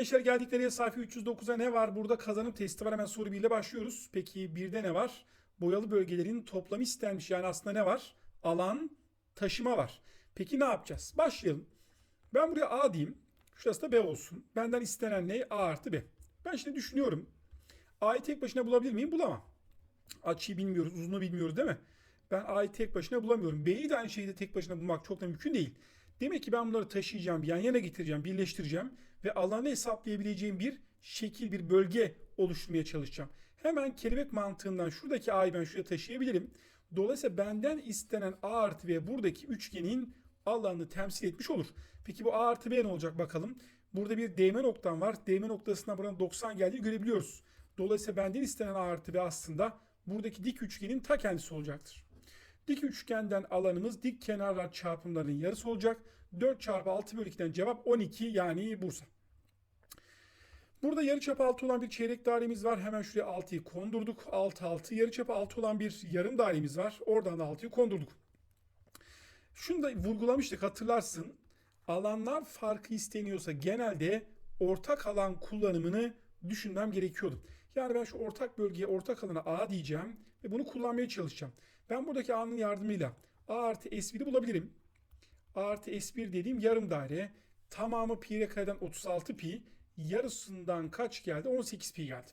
gençler geldik nereye sayfa 309'a ne var? Burada kazanım testi var. Hemen soru 1 ile başlıyoruz. Peki birde ne var? Boyalı bölgelerin toplamı istenmiş. Yani aslında ne var? Alan, taşıma var. Peki ne yapacağız? Başlayalım. Ben buraya A diyeyim. Şurası da B olsun. Benden istenen ne? A artı B. Ben şimdi düşünüyorum. A'yı tek başına bulabilir miyim? Bulamam. Açıyı bilmiyoruz, uzunluğu bilmiyoruz değil mi? Ben A'yı tek başına bulamıyorum. B'yi de aynı şekilde tek başına bulmak çok da mümkün değil. Demek ki ben bunları taşıyacağım, yan yana getireceğim, birleştireceğim ve alanı hesaplayabileceğim bir şekil, bir bölge oluşturmaya çalışacağım. Hemen kelebek mantığından şuradaki A'yı ben şuraya taşıyabilirim. Dolayısıyla benden istenen A artı B buradaki üçgenin alanını temsil etmiş olur. Peki bu A artı B ne olacak bakalım. Burada bir değme noktam var. Değme noktasına buranın 90 geldiğini görebiliyoruz. Dolayısıyla benden istenen A artı B aslında buradaki dik üçgenin ta kendisi olacaktır. Dik üçgenden alanımız dik kenarlar çarpımlarının yarısı olacak. 4 çarpı 6 bölü 2'den cevap 12 yani Bursa. Burada yarıçapı 6 olan bir çeyrek dairemiz var. Hemen şuraya 6'yı kondurduk. 6 6. Yarıçapı 6 olan bir yarım dairemiz var. Oradan da 6'yı kondurduk. Şunu da vurgulamıştık hatırlarsın. Alanlar farkı isteniyorsa genelde ortak alan kullanımını düşünmem gerekiyordu. Yani ben şu ortak bölgeye, ortak alana A diyeceğim ve bunu kullanmaya çalışacağım. Ben buradaki A'nın yardımıyla A artı S1'i bulabilirim. A artı S1 dediğim yarım daire. Tamamı pi kareden 36 pi. Yarısından kaç geldi? 18 pi geldi.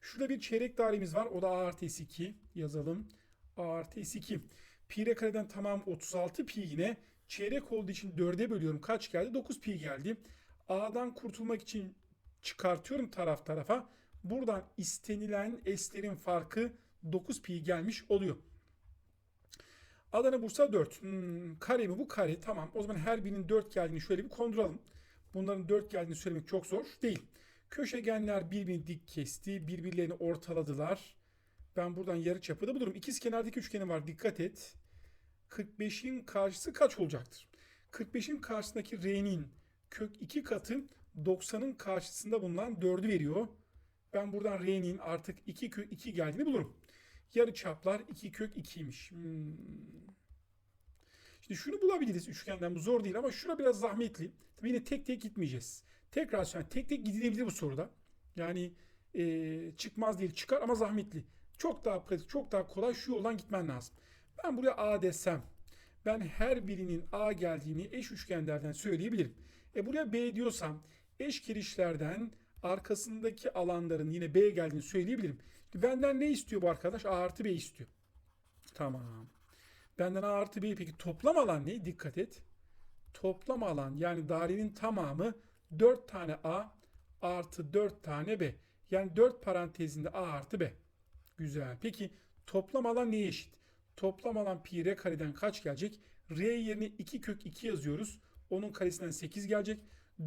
Şurada bir çeyrek dairemiz var. O da A artı S2. Yazalım. A artı S2. Pi kareden tamam 36 pi yine. Çeyrek olduğu için 4'e bölüyorum. Kaç geldi? 9 pi geldi. A'dan kurtulmak için çıkartıyorum taraf tarafa. Buradan istenilen S'lerin farkı 9 pi gelmiş oluyor. Adana Bursa 4. Hmm, kare mi bu kare? Tamam. O zaman her birinin 4 geldiğini şöyle bir konduralım. Bunların 4 geldiğini söylemek çok zor değil. Köşegenler birbirini dik kesti. Birbirlerini ortaladılar. Ben buradan yarı çapı da bulurum. İkiz kenardaki üçgeni var. Dikkat et. 45'in karşısı kaç olacaktır? 45'in karşısındaki R'nin kök 2 katı 90'ın karşısında bulunan 4'ü veriyor. Ben buradan R'nin artık 2 kök 2 geldiğini bulurum. Yarı çaplar 2 kök 2'ymiş. Hmm. Şimdi şunu bulabiliriz üçgenden bu zor değil ama şura biraz zahmetli. Tabii yine tek tek gitmeyeceğiz. Tekrar söyleyeyim tek tek gidilebilir bu soruda. Yani e, çıkmaz değil çıkar ama zahmetli. Çok daha pratik çok daha kolay şu yoldan gitmen lazım. Ben buraya A desem ben her birinin A geldiğini eş üçgenlerden söyleyebilirim. E buraya B diyorsam eş kirişlerden arkasındaki alanların yine B geldiğini söyleyebilirim. Benden ne istiyor bu arkadaş? A artı B istiyor. Tamam. Benden A artı B peki toplam alan ne? Dikkat et. Toplam alan yani dairenin tamamı 4 tane A artı 4 tane B. Yani 4 parantezinde A artı B. Güzel. Peki toplam alan neye eşit? Toplam alan pi r kareden kaç gelecek? R yerine 2 kök 2 yazıyoruz. Onun karesinden 8 gelecek.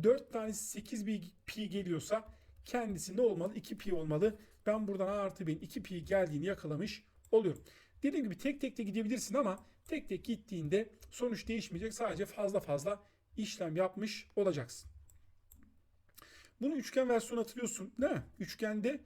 4 tanesi 8 pi geliyorsa kendisi ne olmalı? 2 pi olmalı. Ben buradan a artı b'nin 2 pi geldiğini yakalamış oluyorum. Dediğim gibi tek tek de gidebilirsin ama tek tek gittiğinde sonuç değişmeyecek. Sadece fazla fazla işlem yapmış olacaksın. Bunu üçgen versiyonu hatırlıyorsun değil mi? Üçgende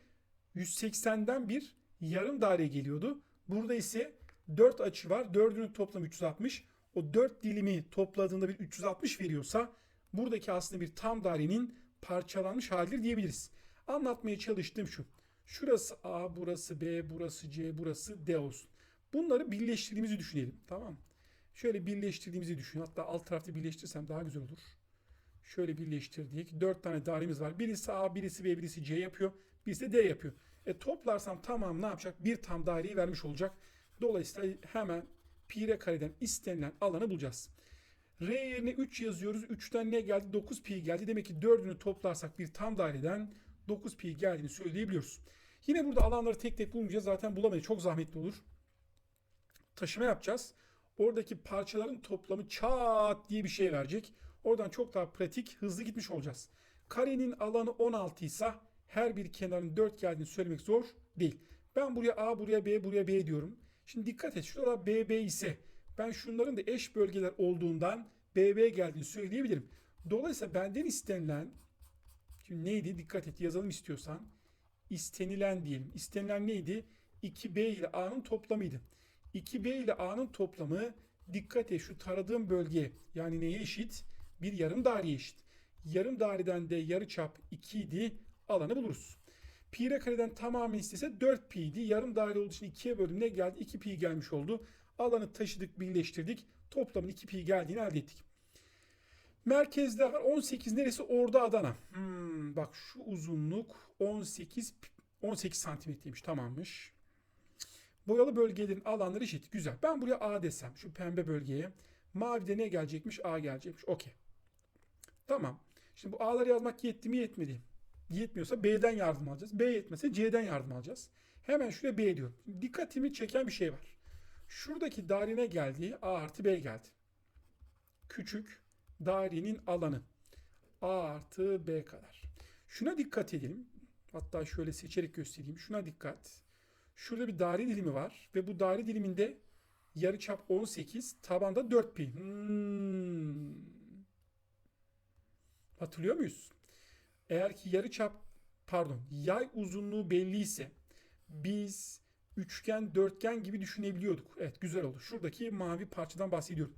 180'den bir yarım daire geliyordu. Burada ise 4 açı var. 4'ünün toplamı 360. O 4 dilimi topladığında bir 360 veriyorsa buradaki aslında bir tam dairenin parçalanmış halidir diyebiliriz. Anlatmaya çalıştığım şu. Şurası A, burası B, burası C, burası D olsun. Bunları birleştirdiğimizi düşünelim. Tamam? Şöyle birleştirdiğimizi düşün. Hatta alt tarafta birleştirsem daha güzel olur. Şöyle birleştirdik. 4 tane dairemiz var. Birisi A, birisi B, birisi C yapıyor. Birisi de D yapıyor. E toplarsam tamam ne yapacak? Bir tam daireyi vermiş olacak. Dolayısıyla hemen pi r kareden istenilen alanı bulacağız. R yerine 3 yazıyoruz. 3'ten ne geldi? 9 pi geldi. Demek ki 4'ünü toplarsak bir tam daireden 9 pi geldiğini söyleyebiliyoruz. Yine burada alanları tek tek bulmayacağız. Zaten bulamayız. Çok zahmetli olur. Taşıma yapacağız. Oradaki parçaların toplamı çat diye bir şey verecek. Oradan çok daha pratik, hızlı gitmiş olacağız. Karenin alanı 16 ise her bir kenarın 4 geldiğini söylemek zor değil. Ben buraya A, buraya B, buraya B diyorum. Şimdi dikkat et. Şurada BB ise ben şunların da eş bölgeler olduğundan BB geldiğini söyleyebilirim. Dolayısıyla benden istenilen şimdi neydi? Dikkat et yazalım istiyorsan. İstenilen diyelim. İstenilen neydi? 2B ile A'nın toplamıydı. 2B ile A'nın toplamı dikkat et şu taradığım bölge yani neye eşit? Bir yarım daireye eşit. Yarım daireden de yarıçap 2 idi. Alanı buluruz. Pi r kareden tamamı istese 4 pi idi. Yarım daire olduğu için 2'ye böldüm. Ne geldi? 2 pi gelmiş oldu. Alanı taşıdık, birleştirdik. Toplamın 2 pi geldiğini elde ettik. Merkezde var 18 neresi? Orada Adana. Hmm, bak şu uzunluk 18 18 santimetreymiş. Tamammış. Boyalı bölgelerin alanları eşit. Güzel. Ben buraya A desem şu pembe bölgeye. Mavide ne gelecekmiş? A gelecekmiş. Okey. Tamam. Şimdi bu A'ları yazmak yetti mi yetmedi. Yetmiyorsa B'den yardım alacağız. B yetmese C'den yardım alacağız. Hemen şuraya B diyorum. Dikkatimi çeken bir şey var. Şuradaki dairene geldiği A artı B geldi. Küçük dairenin alanı. A artı B kadar. Şuna dikkat edelim. Hatta şöyle seçerek göstereyim. Şuna dikkat. Şurada bir daire dilimi var ve bu daire diliminde yarıçap 18, tabanda 4 pi. Hmm. Hatırlıyor muyuz? Eğer ki yarıçap pardon yay uzunluğu belliyse biz üçgen, dörtgen gibi düşünebiliyorduk. Evet güzel oldu. Şuradaki mavi parçadan bahsediyorum.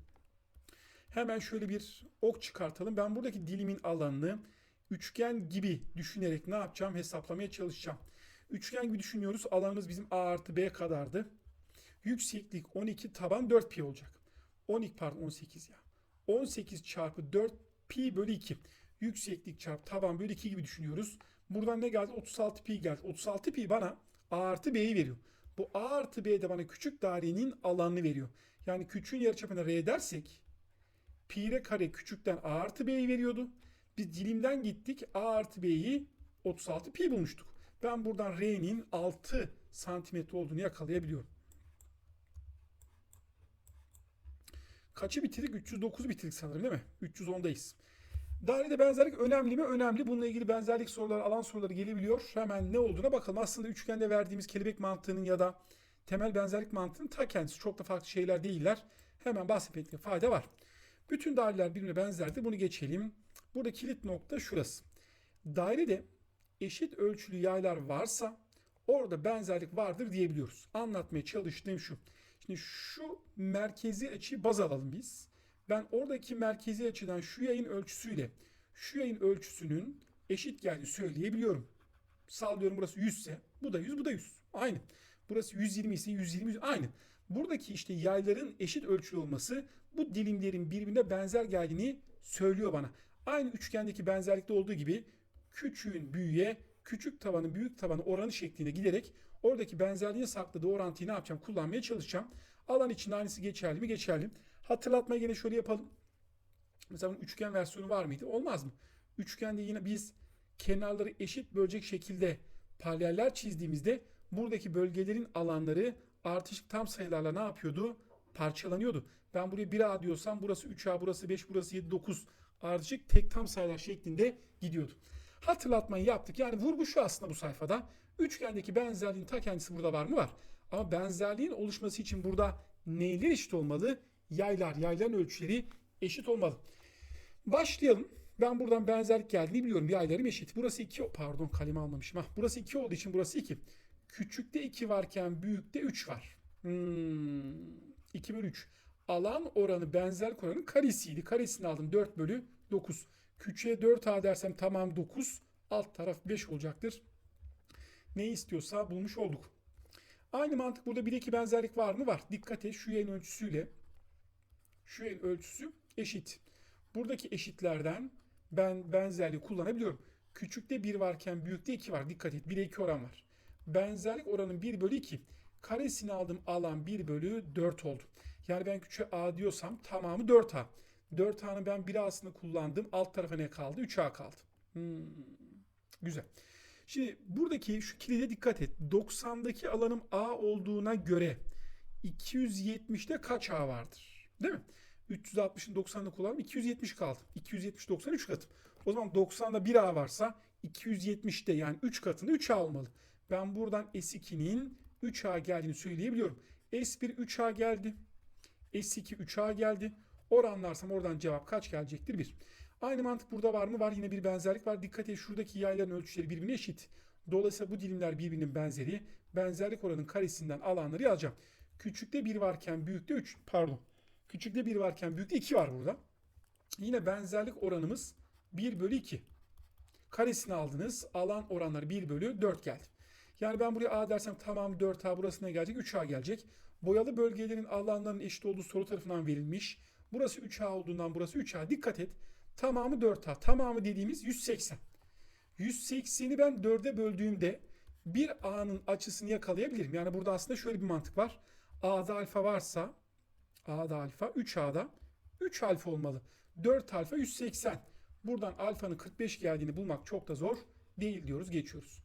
Hemen şöyle bir ok çıkartalım. Ben buradaki dilimin alanını üçgen gibi düşünerek ne yapacağım? Hesaplamaya çalışacağım. Üçgen gibi düşünüyoruz. Alanımız bizim A artı B kadardı. Yükseklik 12 taban 4 pi olacak. 12 pardon 18 ya. 18 çarpı 4 pi bölü 2. Yükseklik çarpı taban bölü 2 gibi düşünüyoruz. Buradan ne geldi? 36 pi geldi. 36 pi bana A artı B'yi veriyor. Bu A artı B de bana küçük dairenin alanını veriyor. Yani küçüğün yarıçapına R dersek pi r kare küçükten A artı B'yi veriyordu. Biz dilimden gittik A artı B'yi 36 pi bulmuştuk. Ben buradan R'nin 6 santimetre olduğunu yakalayabiliyorum. Kaçı bitirdik? 309 bitirdik sanırım değil mi? 310'dayız. Dairede benzerlik önemli mi? Önemli. Bununla ilgili benzerlik soruları, alan soruları gelebiliyor. Hemen ne olduğuna bakalım. Aslında üçgende verdiğimiz kelebek mantığının ya da temel benzerlik mantığının ta kendisi. Çok da farklı şeyler değiller. Hemen bahsetmekte fayda var. Bütün daireler birbirine benzerdi. Bunu geçelim. Burada kilit nokta şurası. Dairede eşit ölçülü yaylar varsa orada benzerlik vardır diyebiliyoruz. Anlatmaya çalıştığım şu. Şimdi şu merkezi açıyı baz alalım biz. Ben oradaki merkezi açıdan şu yayın ölçüsüyle şu yayın ölçüsünün eşit geldiğini söyleyebiliyorum. Sallıyorum burası 100 ise bu da 100 bu da 100. Aynı. Burası 120 ise 120 aynı. Buradaki işte yayların eşit ölçülü olması bu dilimlerin birbirine benzer geldiğini söylüyor bana. Aynı üçgendeki benzerlikte olduğu gibi küçüğün büyüğe, küçük tabanın büyük tabanı oranı şeklinde giderek oradaki benzerliğe sakladığı orantıyı ne yapacağım? Kullanmaya çalışacağım. Alan için aynısı geçerli mi? Geçerli. Hatırlatmayı yine şöyle yapalım. Mesela bunun üçgen versiyonu var mıydı? Olmaz mı? Üçgende yine biz kenarları eşit bölecek şekilde paraleller çizdiğimizde buradaki bölgelerin alanları artışık tam sayılarla ne yapıyordu? Parçalanıyordu. Ben buraya 1A diyorsam burası 3A, burası 5, burası 7, 9 ardışık tek tam sayılar şeklinde gidiyordu. Hatırlatmayı yaptık. Yani vurgu şu aslında bu sayfada. Üçgendeki benzerliğin ta kendisi burada var mı? Var. Ama benzerliğin oluşması için burada neyler eşit olmalı? Yaylar, yayların ölçüleri eşit olmalı. Başlayalım. Ben buradan benzerlik geldiğini biliyorum. Yaylarım eşit. Burası 2. Pardon kalemi almamışım. Hah, burası 2 olduğu için burası 2. Küçükte 2 varken büyükte 3 var. Hmm, 2 bölü 3. Alan oranı benzerlik oranının karesiydi. Karesini aldım 4 bölü 9. Küçüğe 4A dersem tamam 9. Alt taraf 5 olacaktır. Ne istiyorsa bulmuş olduk. Aynı mantık burada bir iki benzerlik var mı? Var. Dikkat et şu yayın ölçüsüyle şu yayın ölçüsü eşit. Buradaki eşitlerden ben benzerliği kullanabiliyorum. Küçükte 1 varken büyükte 2 var. Dikkat et 1'e 2 oran var. Benzerlik oranın 1 bölü 2. Karesini aldım alan 1 bölü 4 oldu. Yani ben küçüğe A diyorsam tamamı 4A. 4A'nın ben 1A'sını kullandım. Alt tarafa ne kaldı? 3A kaldı. Hmm, güzel. Şimdi buradaki şu kilide dikkat et. 90'daki alanım A olduğuna göre 270'te kaç A vardır? Değil mi? 360'ın 90'ını kullandım. 270 kaldı. 270 90 3 katı. O zaman 90'da 1 A varsa 270'te yani 3 katında 3 A olmalı. Ben buradan S2'nin 3A geldiğini söyleyebiliyorum. S1 3A geldi. S2 3A geldi. Oranlarsam oradan cevap kaç gelecektir? 1. Aynı mantık burada var mı? Var yine bir benzerlik var. Dikkat et şuradaki yayların ölçüleri birbirine eşit. Dolayısıyla bu dilimler birbirinin benzeri. Benzerlik oranının karesinden alanları yazacağım. Küçükte 1 varken büyükte 3 pardon. Küçükte 1 varken büyükte 2 var burada. Yine benzerlik oranımız 1 bölü 2. Karesini aldınız. Alan oranları 1 bölü 4 geldi. Yani ben buraya A dersem tamam 4A burasına gelecek 3A gelecek. Boyalı bölgelerin alanlarının eşit olduğu soru tarafından verilmiş. Burası 3A olduğundan burası 3A. Dikkat et. Tamamı 4A. Tamamı dediğimiz 180. 180'i ben 4'e böldüğümde bir A'nın açısını yakalayabilirim. Yani burada aslında şöyle bir mantık var. A'da alfa varsa A'da alfa 3A'da 3 alfa olmalı. 4 alfa 180. Buradan alfanın 45 geldiğini bulmak çok da zor değil diyoruz geçiyoruz.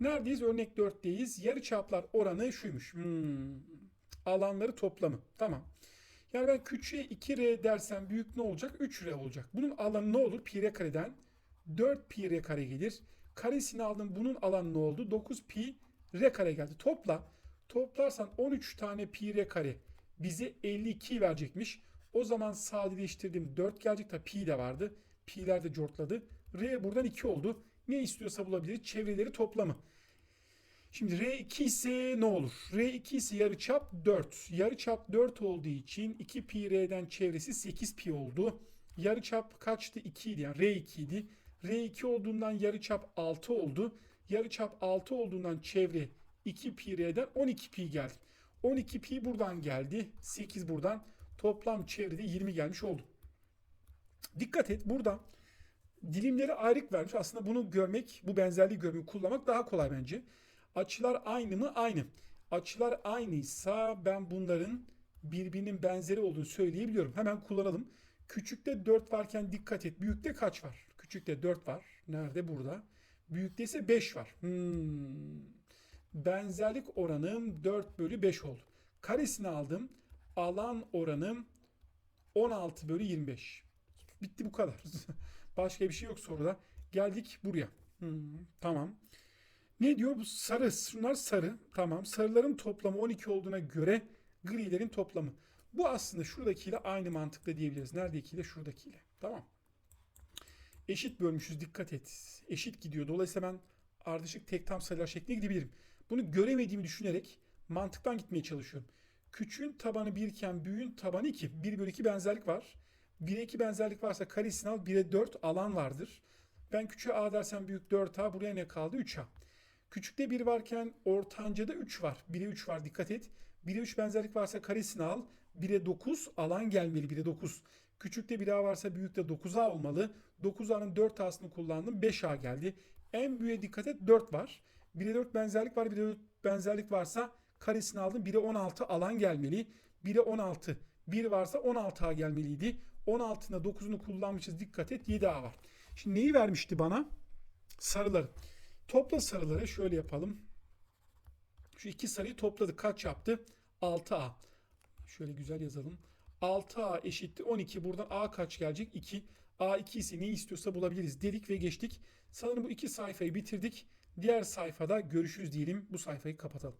Neredeyiz? Örnek 4'teyiz. Yarı çaplar oranı şuymuş. Hmm. Alanları toplamı. Tamam. Yani ben küçüğe 2R dersem büyük ne olacak? 3R olacak. Bunun alanı ne olur? Pi r kareden 4 pi r kare gelir. Karesini aldım. Bunun alanı ne oldu? 9 pi r kare geldi. Topla. Toplarsan 13 tane pi r kare bize 52 verecekmiş. O zaman sadeleştirdim 4 gelecek. Tabi pi de vardı. Pi'ler de cortladı. R buradan 2 oldu. Ne istiyorsa bulabiliriz. Çevreleri toplamı. Şimdi R2 ise ne olur? R2 ise yarıçap 4. Yarıçap 4 olduğu için 2 pi R'den çevresi 8 pi oldu. Yarıçap kaçtı? 2 idi. Yani R2 idi. R2 olduğundan yarıçap 6 oldu. Yarıçap 6 olduğundan çevre 2 pi R'den 12 pi geldi. 12 pi buradan geldi. 8 buradan. Toplam çevrede 20 gelmiş oldu. Dikkat et burada dilimleri ayrık vermiş. Aslında bunu görmek, bu benzerliği görmek, kullanmak daha kolay bence. Açılar aynı mı? Aynı. Açılar aynıysa ben bunların birbirinin benzeri olduğunu söyleyebiliyorum. Hemen kullanalım. Küçükte 4 varken dikkat et. Büyükte kaç var? Küçükte 4 var. Nerede? Burada. Büyükte ise 5 var. Hmm. Benzerlik oranım 4 bölü 5 oldu. Karesini aldım. Alan oranım 16 bölü 25. Bitti bu kadar. Başka bir şey yok soruda. Geldik buraya. Hmm, tamam. Ne diyor bu sarı? Şunlar sarı. Tamam. Sarıların toplamı 12 olduğuna göre grilerin toplamı. Bu aslında şuradakiyle aynı mantıkla diyebiliriz. Neredekiyle? Şuradakiyle. Tamam. Eşit bölmüşüz. Dikkat et. Eşit gidiyor. Dolayısıyla ben ardışık tek tam sayılar şeklinde gidebilirim. Bunu göremediğimi düşünerek mantıktan gitmeye çalışıyorum. Küçüğün tabanı 1 iken büyüğün tabanı 2. 1 bölü 2 benzerlik var. 1'e 2 benzerlik varsa karesini al 1'e 4 alan vardır. Ben küçüğe A dersem büyük 4A buraya ne kaldı? 3A. Küçükte 1 varken ortancada 3 var. 1'e 3 var dikkat et. 1'e 3 benzerlik varsa karesini al. 1'e 9 alan gelmeli 1'e 9. Küçükte 1A varsa büyükte 9A olmalı. 9A'nın 4A'sını kullandım 5A geldi. En büyüğe dikkat et 4 var. 1'e 4 benzerlik var 1'e 4 benzerlik varsa karesini aldım 1'e 16 alan gelmeli. 1'e 16 1 varsa 16A gelmeliydi. 16'ında 9'unu kullanmışız. Dikkat et 7A var. Şimdi neyi vermişti bana? Sarıları. Topla sarıları şöyle yapalım. Şu iki sarıyı topladık. Kaç yaptı? 6A. Şöyle güzel yazalım. 6A eşittir 12. Buradan A kaç gelecek? 2. A2 ise ne istiyorsa bulabiliriz dedik ve geçtik. Sanırım bu iki sayfayı bitirdik. Diğer sayfada görüşürüz diyelim. Bu sayfayı kapatalım.